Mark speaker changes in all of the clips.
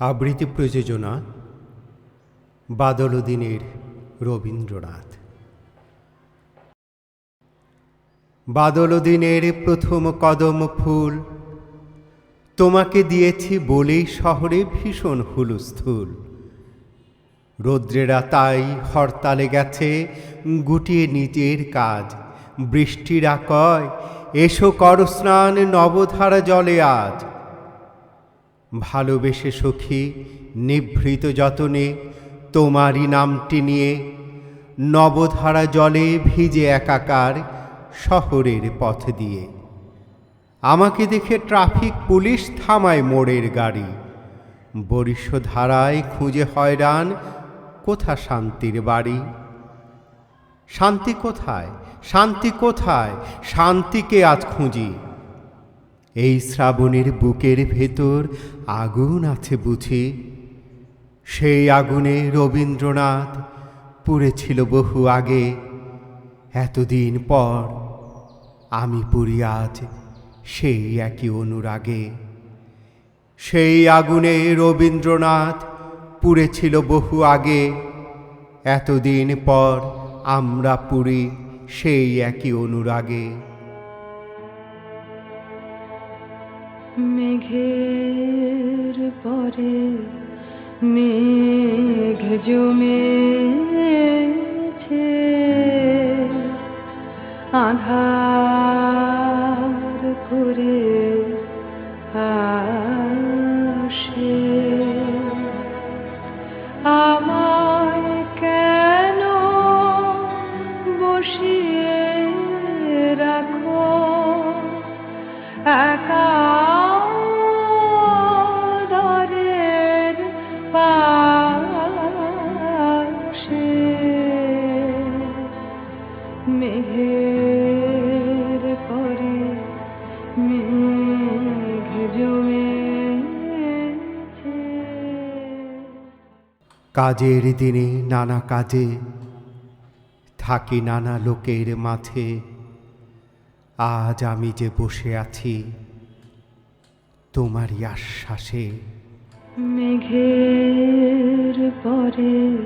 Speaker 1: আবৃত্তি প্রযোজনা বাদলদিনের রবীন্দ্রনাথ। বাদলদিনের প্রথম কদম ফুল তোমাকে দিয়েছি বলেই শহরে ভীষণ হুলস্থুল। রৌদ্রেরা তাই হরতালে গেছে, গুটিয়ে নিজের কাজ। বৃষ্টিরা কয় এসো কর স্নান নবধারা জলে আজ। ভালোবেসে সখী, নিভৃত যতনে, তোমারই নামটি নিয়ে নবধারা জলে ভিজে একাকার শহরের পথ দিয়ে। আমাকে দেখে ট্রাফিক পুলিশ থামায় মোড়ের গাড়ি। বরিষ্ঠধারায় খুঁজে হয়রান কোথা শান্তির বাড়ি? শান্তি কোথায়? শান্তি কোথায়? শান্তিকে আজ খুঁজি এই শ্রাবণের বুকের ভেতর আগুন আছে বুঝি? সেই আগুনে রবীন্দ্রনাথ পুড়েছিল বহু আগে। এতদিন পর আমি পুরি আজ সেই একই অনুরাগে। সেই আগুনে রবীন্দ্রনাথ পুড়েছিল বহু আগে। এতদিন পর আমরা পুরি সেই একই অনুরাগে।
Speaker 2: মেঘ জমেছে। আধার
Speaker 1: কাজের দিনে নানা কাজে থাকি নানা লোকের মাঝে। আজ আমি যে বসে আছি তোমারই আশ্বাসে।
Speaker 2: মেঘের পরে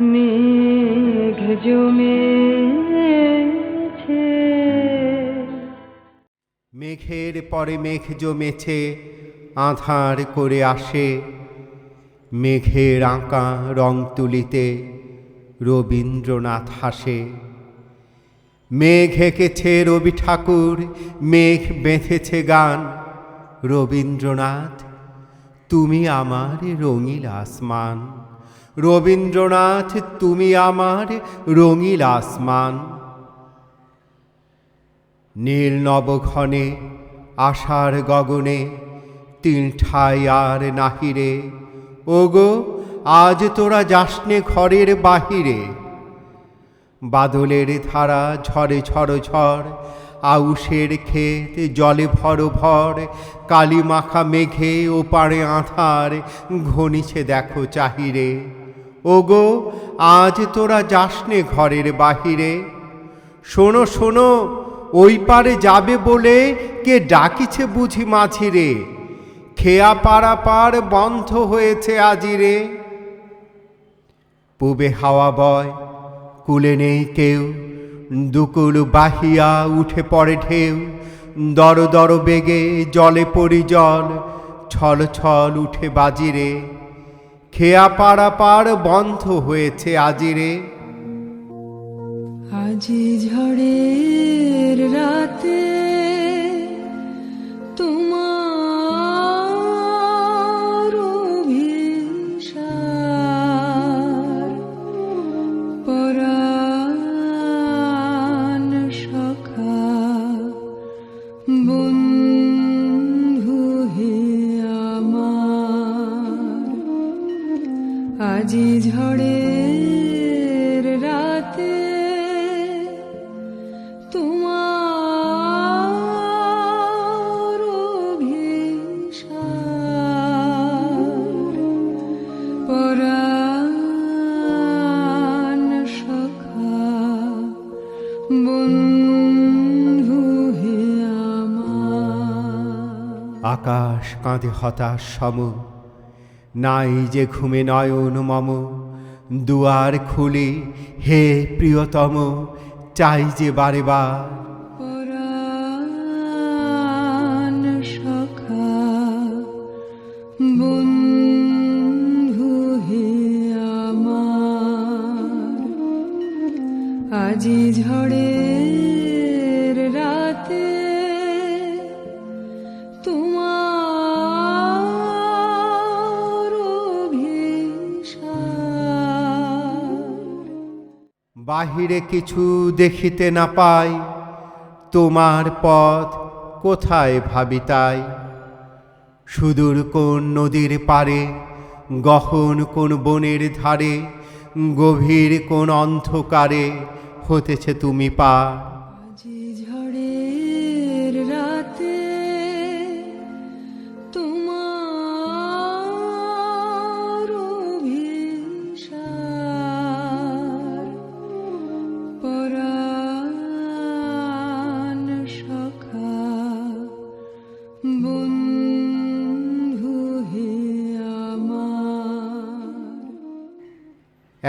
Speaker 2: মেঘ জমেছে।
Speaker 1: মেঘের পরে মেঘ জমেছে আধার করে আসে। মেঘের আঁকা রং তুলিতে রবীন্দ্রনাথ হাসে। মেঘ এঁকেছে রবি ঠাকুর, মেঘ বেঁধেছে গান। রবীন্দ্রনাথ, তুমি আমার রঙিল আসমান। রবীন্দ্রনাথ, তুমি আমার রঙিল আসমান। নীল নবঘনে, আষাঢ় গগনে তিন ঠাই আর নাহিরে ওগো, আজ তোরা যাসনে ঘরের বাহিরে। বাদলের ধারা ঝরে ঝড় ঝড় আউশের ক্ষেত জলে ভর ভর কালী মাখা মেঘে ওপারে আধার, ঘনিছে দেখো চাহিরে। ওগো, আজ তোরা যাসনে ঘরের বাহিরে। শোনো শোনো, ওই পারে যাবে বলে কে ডাকিছে বুঝি মাঝিরে। খেয়া পাড়া পার বন্ধ হয়েছে আজিরে পুবে হাওয়া বয়, কুলে নেই কেউ, দুকুল বাহিয়া উঠে পড়ে ঢেউ। দর দর বেগে জলে পড়ি জল, ছল ছল উঠে বাজিরে খেয়া পাড়া পার বন্ধ হয়েছে আজিরে
Speaker 2: আজি ঝড়ের রাতে
Speaker 1: আকাশ কাঁধে হতাশ সম। নাই যে ঘুমে নয়ন মম। দুয়ার খুলে, হে প্রিয়তম, চাই যে বারে বার।
Speaker 2: আজি ঝড়ের রাতে তোমার
Speaker 1: বাহিরে কিছু দেখিতে না পাই, তোমার পথ কোথায় ভাবিতাই? সুদূর কোন নদীর পারে গহন কোন বনের ধারে, গভীর কোন অন্ধকারে হতেছে তুমি পা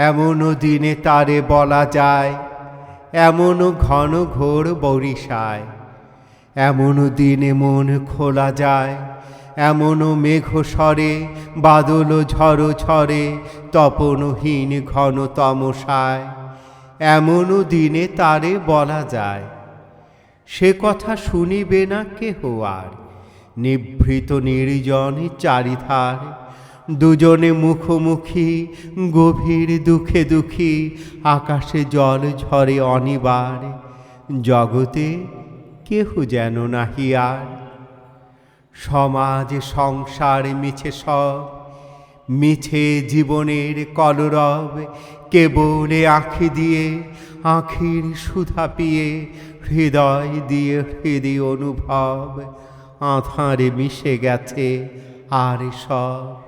Speaker 1: এমনও দিনে তারে বলা যায়, এমনও ঘন ঘোর বরিশায়। এমনও দিনে মন খোলা যায়, এমনও মেঘ সরে, বাদল ঝড় ঝরে তপনহীন ঘন তমসায় এমনও দিনে তারে বলা যায়, সে কথা শুনিবে না কেহ আর, নিভৃত নির্জন চারিধার। দুজনে মুখোমুখি, গভীর দুঃখে দুঃখী, আকাশে জল ঝরে অনিবার জগতে কেহ যেন নাহি আর। সমাজ সংসার মিছে সব, মিছে জীবনের কলরব, কেবলে আঁখি দিয়ে, আখির সুধা পিয়ে, হৃদয় দিয়ে হৃদয় অনুভব, আধারে মিশে গেছে আর সব।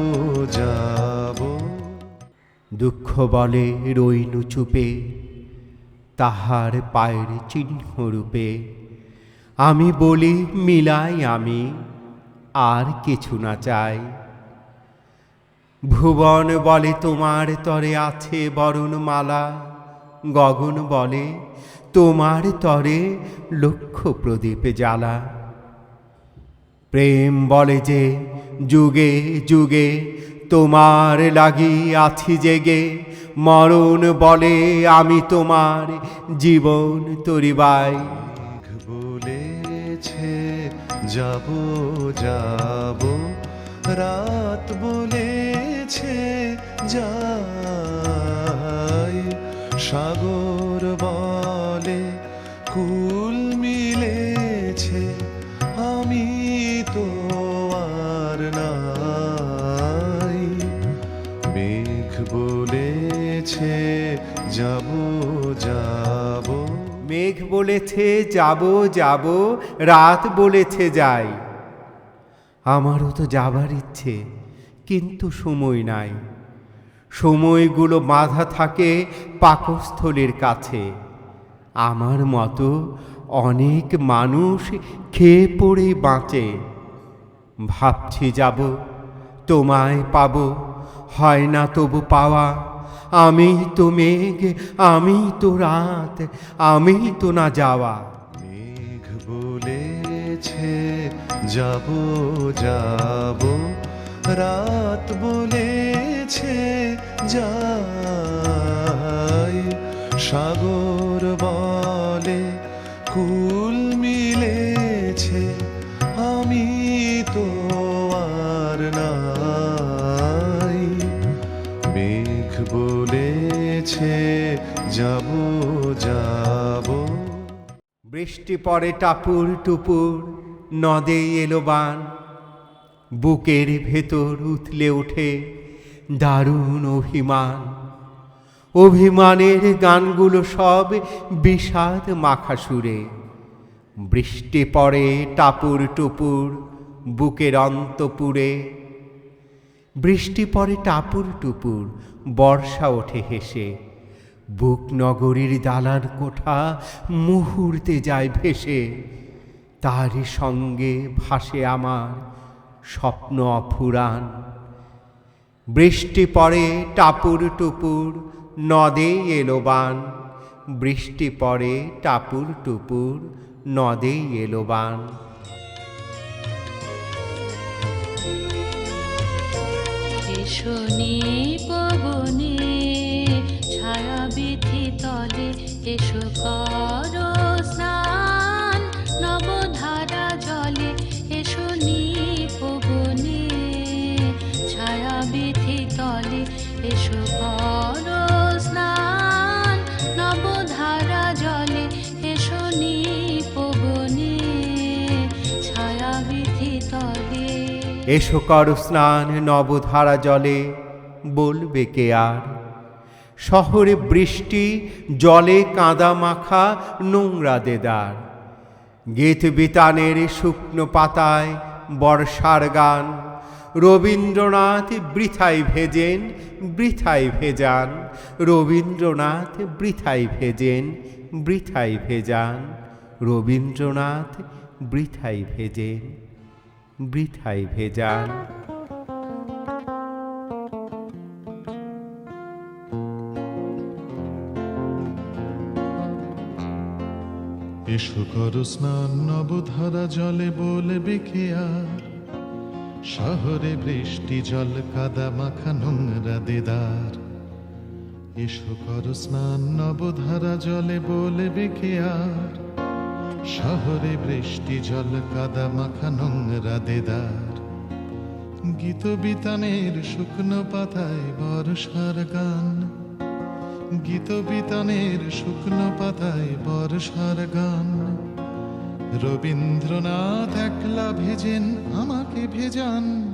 Speaker 1: দুঃখ বলে রইনু চুপে, তাহার পায়ের চিহ্ন রূপে। আমি বলি, মিলাই আমি, আর কিছু না চাই। ভুবন বলে, তোমার তরে আছে বরণ মালা। গগন বলে, তোমার তরে লক্ষ প্রদীপে জ্বালা। প্রেম বলে যে, যুগে যুগে তোমার লাগি আছি জেগে। মরণ বলে আমি তোমার জীবন তরিবাই।
Speaker 3: বলেছে, যাব যাব। রাত বলেছে, যাই। সাগর বলে, কুল মিলেছে। আমি তো আর নাই। বলেছে, যাব যাব।
Speaker 1: মেঘ বলেছে, যাব যাব। রাত বলেছে, যাই। আমারও তো যাবার ইচ্ছে, কিন্তু সময় নাই। সময়গুলো বাঁধা থাকে পাকস্থলীর কাছে। আমার মতো অনেক মানুষ খেয়ে পড়ে বাঁচে। ভাবছি যাব, তোমায় পাব। হয় না তবু পাওয়া। আমি তো মেঘ, আমি তো রাত, আমি তো না যাওয়া।
Speaker 3: মেঘ বলেছে, যাব যাব। রাত বলেছে, যাই। সাগর বলে, কুল মিলেছে। বলেছে যাব যাব।
Speaker 1: বৃষ্টি পড়ে টাপুর টুপুর, নদে এলো বান। বুকের ভেতর উথলে ওঠে দারুণ অভিমান। অভিমানের গানগুলো সব বিষাদ মাখা সুরে বৃষ্টি পড়ে টাপুর টুপুর, বুকের অন্তপুরে বৃষ্টি পড়ে টাপুর টুপুর, বর্ষা ওঠে হেসে। বুক নগরীর দালার কোঠা মুহূর্তে যায় ভেসে। তারই সঙ্গে ভাসে আমার স্বপ্ন অফুরান। বৃষ্টি পড়ে টাপুর টুপুর, নদে এলো বান। বৃষ্টি পড়ে টাপুর টুপুর, নদে এলো বান।
Speaker 4: এসো পবনে, ছায়া বিধি তলে এসো কর স্নান। নবধারা জলে এসো পবনে, ছায়া বিধি তলে এসো কর
Speaker 1: এসো কর স্নান নবধারা জলে, বলবে কে আর? শহরে বৃষ্টি, জলে কাদা মাখা নোংরা দেদার। গীত বিতানের শুকনো পাতায় বর্ষার গান, রবীন্দ্রনাথ বৃথাই ভেজেন বৃথাই ভেজান। রবীন্দ্রনাথ বৃথাই ভেজেন বৃথাই ভেজান। রবীন্দ্রনাথ বৃথাই ভেজেন। বৃথাই ভেজান
Speaker 5: এসো কর স্নান, নবধারা জলে বলবে কে আর শহরে বৃষ্টি, জল, কাদা, মাখা, নোংরা, দেদার। এসো কর স্নান, নবধারা জলে বলবে কে আর শহরে বৃষ্টি জল, কাদা মাখা নোংরা দেদার। গীত বিতানের শুকনো পাতায় বর্ষার গান। গীত বিতানের শুকনো পাতায় বর্ষার গান। রবীন্দ্রনাথ একলা ভেজেন, আমাকে ভেজান।